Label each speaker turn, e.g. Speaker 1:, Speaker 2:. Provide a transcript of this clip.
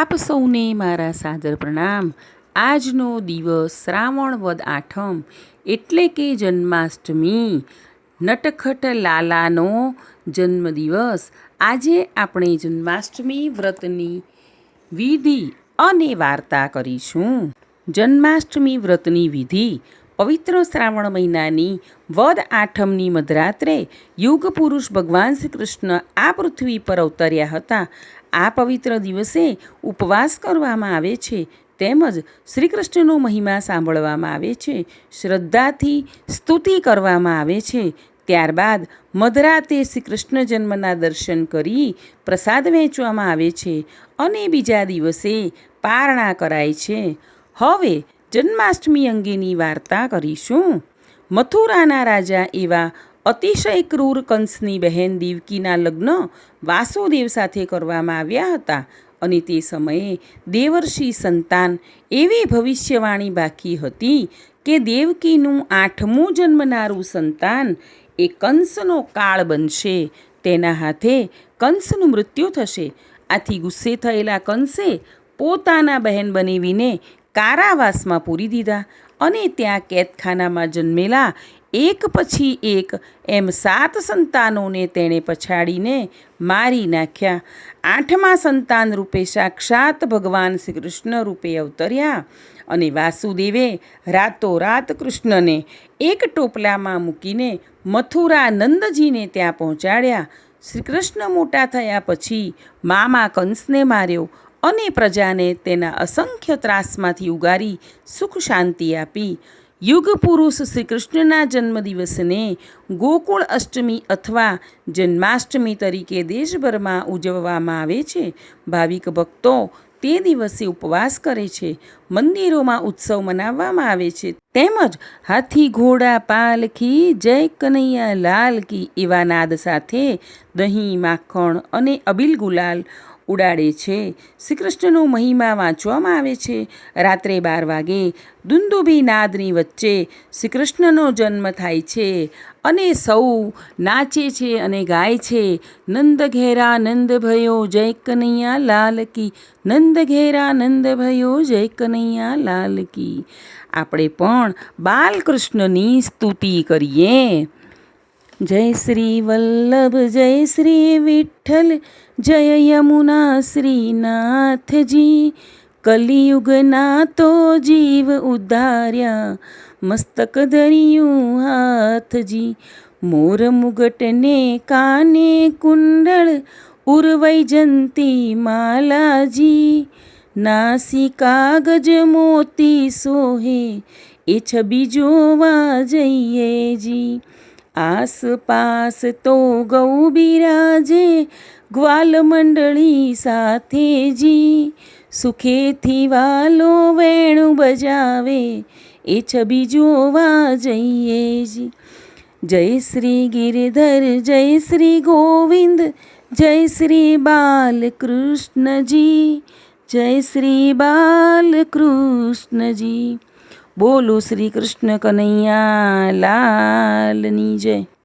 Speaker 1: આપ સૌને મારા સાદર પ્રણામ. આજનો દિવસ શ્રાવણ વદ આઠમ, એટલે કે જન્માષ્ટમી. નટખટ લાલાનો જન્મદિવસ. આજે આપણે જન્માષ્ટમી વ્રતની વિધિ અને વાર્તા કરીશું. જન્માષ્ટમી વ્રતની વિધિ પવિત્ર શ્રાવણ મહિનાની વદ આઠમની મધરાત્રે યુગ પુરુષ ભગવાન શ્રી કૃષ્ણ આ પૃથ્વી પર અવતર્યા હતા. આ પવિત્ર દિવસે ઉપવાસ કરવામાં આવે છે તેમજ શ્રી કૃષ્ણનો મહિમા સાંભળવામાં આવે છે. શ્રદ્ધાથી સ્તુતિ કરવામાં આવે છે. ત્યારબાદ મધરાતે શ્રી કૃષ્ણ જન્મના દર્શન કરી પ્રસાદ વહેંચવામાં આવે છે અને બીજા દિવસે પારણા કરાય છે. હવે જન્માષ્ટમી અંગેની વાર્તા કરીશું. મથુરાના રાજા એવા અતિશય ક્રૂર કંસની બહેન દેવકીના લગ્ન વાસુદેવ સાથે કરવામાં આવ્યા હતા અને તે સમયે દેવર્ષિ સંતાન એવી ભવિષ્યવાણી બાકી હતી કે દેવકીનું આઠમું જન્મનારું સંતાન એ કંસનો કાળ બનશે. તેના હાથે કંસનું મૃત્યુ થશે. આથી ગુસ્સે થયેલા કંસે પોતાના બહેન બનેવીને કારાવાસમાં પૂરી દીધા અને ત્યાં કેદખાનામાં જન્મેલા એક પછી એક એમ સાત સંતાનોને તેણે પછાડીને મારી નાખ્યા. આઠમા સંતાન રૂપે સાક્ષાત ભગવાન શ્રી કૃષ્ણ રૂપે અવતર્યા અને વાસુદેવે રાતોરાત કૃષ્ણને એક ટોપલામાં મૂકીને મથુરા નંદજીને ત્યાં પહોંચાડ્યા. શ્રી કૃષ્ણ મોટા થયા પછી મામા કંસને માર્યો અને પ્રજાને તેના અસંખ્ય ત્રાસમાંથી ઉગારી સુખ શાંતિ આપી. યુગ પુરુષ શ્રી કૃષ્ણના જન્મદિવસને ગોકુળ અષ્ટમી અથવા જન્માષ્ટમી તરીકે દેશભરમાં ઉજવવામાં આવે છે. ભાવિક ભક્તો તે દિવસે ઉપવાસ કરે છે. મંદિરોમાં ઉત્સવ મનાવવામાં આવે છે. તેમજ હાથી, ઘોડા પાલખી જય, કનૈયા, લાલ કી એવા નાદ સાથે દહીં, માખણ અને અબિલ ગુલાલ ઉડાડે છે. શ્રી કૃષ્ણનો મહિમા વાંચવામાં આવે છે. રાત્રે બાર વાગે દુંદુભી નાદની વચ્ચે શ્રી કૃષ્ણનો જન્મ થાય છે અને સૌ નાચે છે અને ગાય છે. નંદ ઘેરા નંદ ભયો જય કનૈયા લાલ કી. નંદ ઘેરા નંદ ભયો જય કનૈયા લાલ કી. આપણે પણ બાલકૃષ્ણની સ્તુતિ કરીએ. જય શ્રી વલ્લભ, જય શ્રી વિઠ્ઠલ, જય યમુના શ્રીનાથજી. કલિયુગના તો જીવ ઉદ્ધાર્યા મસ્તક ધર્યું હાથજી. મોર મુગટને કાને કુંડળ ઉર્વૈજંતી માલાજી. નાસી કાગજ મોતી સોહે, એ છબી જોવા જઈએ જી. આસપાસ તો ગૌ બિરાજે ગ્વાલ મંડળી સાથે જી. સુખેથી વાલો વેણું બજાવે, એ છબી જોવા જઈએ જી. જય શ્રી ગિરધર, જય શ્રી ગોવિંદ, જય શ્રી બાલકૃષ્ણજી, જય શ્રી બાલકૃષ્ણજી. બોલો શ્રી કૃષ્ણ કનૈયા લાલની જય.